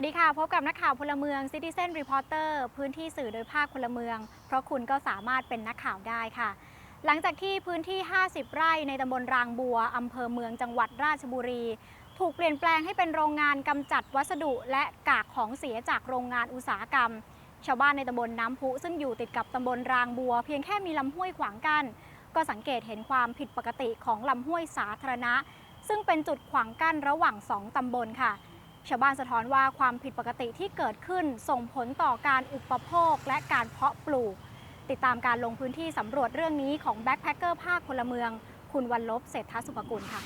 วัสดีค่ะ พบกับนักข่าวพลเมือง Citizen Reporter พื้นที่สื่อโดยภาคพลเมือง เพราะคุณก็สามารถเป็นนักข่าวได้ค่ะ หลังจากที่พื้นที่ 50 ไร่ในตำบลรางบัวอำเภอเมืองจังหวัดราชบุรี ถูกเปลี่ยนแปลงให้เป็นโรงงานกำจัดวัสดุและกากของเสียจากโรงงานอุตสาหกรรม ชาวบ้านในตำบลน้ำพุซึ่งอยู่ติดกับตำบลรางบัว เพียงแค่มีลำห้วยขวางกัน้นก็สังเกตเห็นความผิดปกติของลำห้วยสาธารณะ ซึ่งเป็นจุดขวางกั้นระหว่างสองตำบลค่ะ ชาวบ้านสะท้อนว่าความผิดปกติที่เกิดขึ้นส่งผลต่อการอุปโภคและการเพาะปลูก ติดตามการลงพื้นที่สำรวจเรื่องนี้ของแบ็คแพคเกอร์ภาคพลเมือง คุณวันลบเศรษฐสุภกุลค่ะ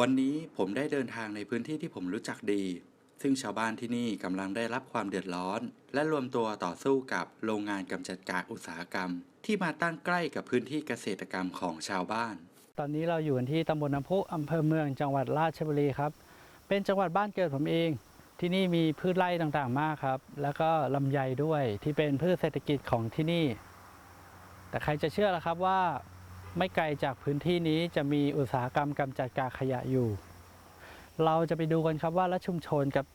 วันนี้ผมได้เดินทางในพื้นที่ที่ผมรู้จักดี ซึ่งชาวบ้านที่นี่กำลังได้รับความเดือดร้อน และรวมตัวต่อสู้กับโรงงานกำจัดกากอุตสาหกรรม ที่มาตั้งใกล้กับพื้นที่เกษตรกรรมของชาวบ้าน ตอนนี้เราอยู่กันที่ตำบลน้ำพุอำเภอเมืองจังหวัดราชบุรีครับ เป็นจังหวัดบ้านเกิดผมเอง ที่นี่มีพืชไร่ต่างๆมากครับ แล้วก็ลำไยด้วยที่เป็นพืชเศรษฐกิจของที่นี่ แต่ใครจะเชื่อล่ะครับว่า ไม่ไกลจากพื้นที่นี้จะมีอุตสาหกรรมกำจัดกากขยะอยู่ เราจะไปดูกันครับว่าละชุมชนกับ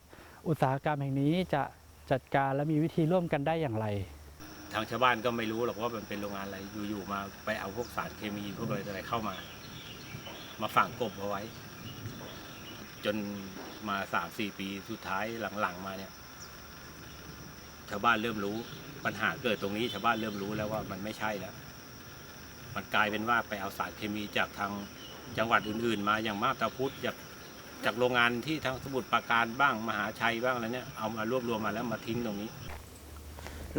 อุตสาหกรรมแห่งนี้จะจัดการและมีวิธีร่วมกันได้อย่างไร ทางชาวบ้านก็ไม่รู้หรอกว่ามันเป็นโรงงานอะไรอยู่ๆมาไปเอาพวกสารเคมีพวกอะไรอะไรเข้ามา มาฝังกบเอาไว้ จนมาสามสี่ปีสุดท้ายหลังๆมาเนี่ยชาวบ้านเริ่มรู้ปัญหาเกิดตรงนี้ชาวบ้านเริ่มรู้แล้วว่ามันไม่ใช่แล้ว มันกลายเป็นว่าไปเอาสารเคมีจากทางจังหวัดอื่น ๆ มาอย่างมาตาพุทธจากจากโรงงานที่ทางสมุทรปราการบ้างมหาชัยบ้างอะไรเนี่ยเอามารวบรวมมาแล้วมาทิ้งตรงนี้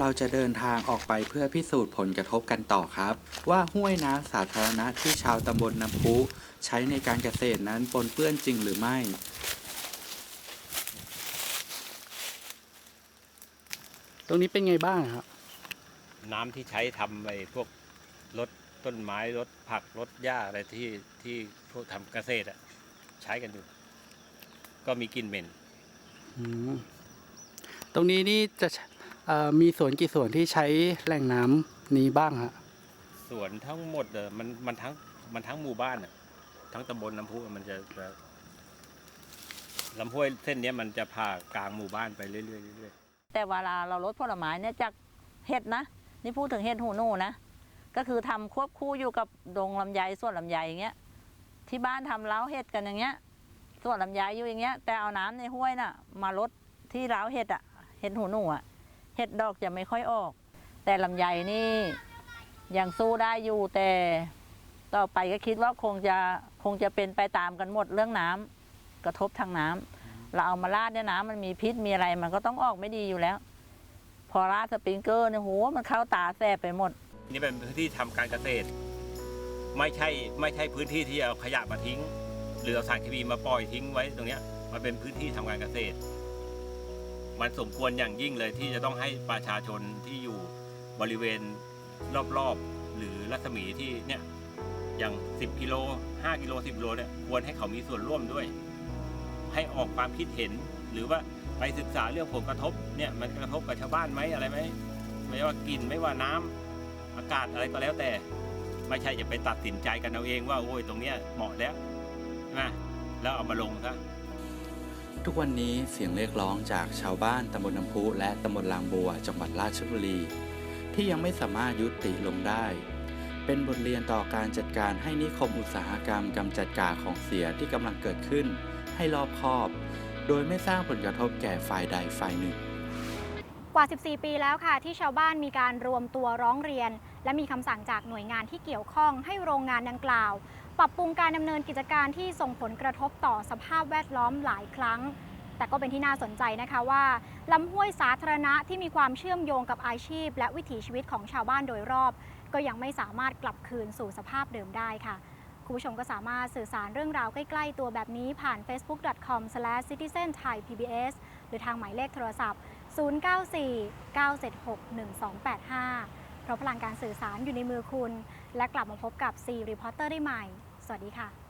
เราจะเดินทางออกไปเพื่อพิสูจน์ผลกระทบกันต่อครับ ว่าห้วยน้ำสาธารณะที่ชาวตำบลน้ำพุใช้ในการเกษตรนั้นปนเปื้อนจริงหรือไม่ ตรงนี้เป็นไงบ้างครับ น้ำที่ใช้ทำไปพวกรถต้นไม้รถผักรถหญ้าอะไรที่ที่พวกทำเกษตรอะใช้กันอยู่ ก็มีกลิ่นเหม็นอืมตรงนี้นี่จะเอ่อ มีสวนกี่สวนที่ใช้แหล่งน้ำนี้บ้างฮะสวนทั้งหมดเออมันมันทั้งมันทั้งหมู่บ้านอะทั้งตำบลน้ำพุมันจะจะลำห้วยเส้นเนี้ยมันจะผ่ากลางหมู่บ้านไปเรื่อยๆเรื่อยๆแต่เวลาเราลดผลไม้เนี่ยจากเห็ดนะ นี่พูดถึงเห็ดหูหนูนะ ก็คือทำควบคู่อยู่กับดงลำไยส่วนลำไยอย่างเงี้ย ที่บ้านทำเล้าเห็ดกันอย่างเงี้ยส่วนลำไยอยู่อย่างเงี้ย แต่เอาน้ำในห้วยน่ะ มาลดที่เล้าเห็ดอะเห็ดหูหนูอะ เห็ดดอกจะไม่ค่อยออก แต่ลำไยนี่ยังสู้ได้อยู่แต่ต่อไปก็คิดว่าคงจะคงจะเป็นไปตามกันหมดเรื่องน้ำกระทบทางน้ำเราเอามาราดเนี่ยน้ำมันมีพิษมีอะไรมันก็ต้องออกไม่ดีอยู่แล้ว พอราดสปริงเกอร์เนี่ยโหมันเข้าตาแสบไปหมด นี่เป็นพื้นที่ทำการเกษตร ไม่ใช่ไม่ใช่พื้นที่ที่เอาขยะมาทิ้ง หรือเอาสารเคมีมาปล่อยทิ้งไว้ตรงเนี้ยมันเป็นพื้นที่ทำการเกษตร มันสมควรอย่างยิ่งเลยที่จะต้องให้ประชาชนที่อยู่บริเวณรอบๆ หรือรัศมีที่เนี่ยอย่าง 10 กิโล 5 กิโล 10 กิโลเนี่ยควรให้เขามีส่วนร่วมด้วย ให้ออกความคิดเห็นหรือว่าไปศึกษาเรื่องผลกระทบเนี่ยมันกระทบกับชาวบ้านไหมอะไรไหมไม่ว่ากลิ่นไม่ว่าน้ำอากาศอะไรก็แล้วแต่ ไม่ใช่จะไปตัดสินใจกันเอาเองว่าโอ้ยตรงเนี้ยเหมาะแล้วใช่ไหมแล้วเอามาลงซะ ทุกวันนี้เสียงเรียกร้องจากชาวบ้านตำบลน้ำพุและตำบลลางบัวจังหวัดราชบุรี ที่ยังไม่สามารถยุติลงได้ เป็นบทเรียนต่อการจัดการให้นิคมอุตสาหกรรมกำจัดกากของเสียที่กำลังเกิดขึ้น ให้รอบคอบ โดยไม่สร้างผลกระทบแก่ฝ่ายใดฝ่ายหนึ่ง กว่า 14 ปีแล้วค่ะ ที่ชาวบ้านมีการรวมตัวร้องเรียน และมีคำสั่งจากหน่วยงานที่เกี่ยวข้องให้โรงงานดังกล่าว ปรับปรุงการดำเนินกิจการที่ส่งผลกระทบต่อสภาพแวดล้อมหลายครั้ง แต่ก็เป็นที่น่าสนใจนะคะว่าลำห้วยสาธารณะที่มีความเชื่อมโยงกับอาชีพ และวิถีชีวิตของชาวบ้านโดยรอบ ก็ยังไม่สามารถกลับคืนสู่สภาพเดิมได้ค่ะคุณผู้ชมก็สามารถสื่อสารเรื่องราวใกล้ๆ ตัวแบบนี้ผ่าน facebook.com/citizenthaipbs หรือทางหมายเลขโทรศัพท์ 094-976-1285 เพราะพลังการสื่อสารอยู่ในมือคุณ และกลับมาพบกับ C Reporter ได้ใหม่ สวัสดีค่ะ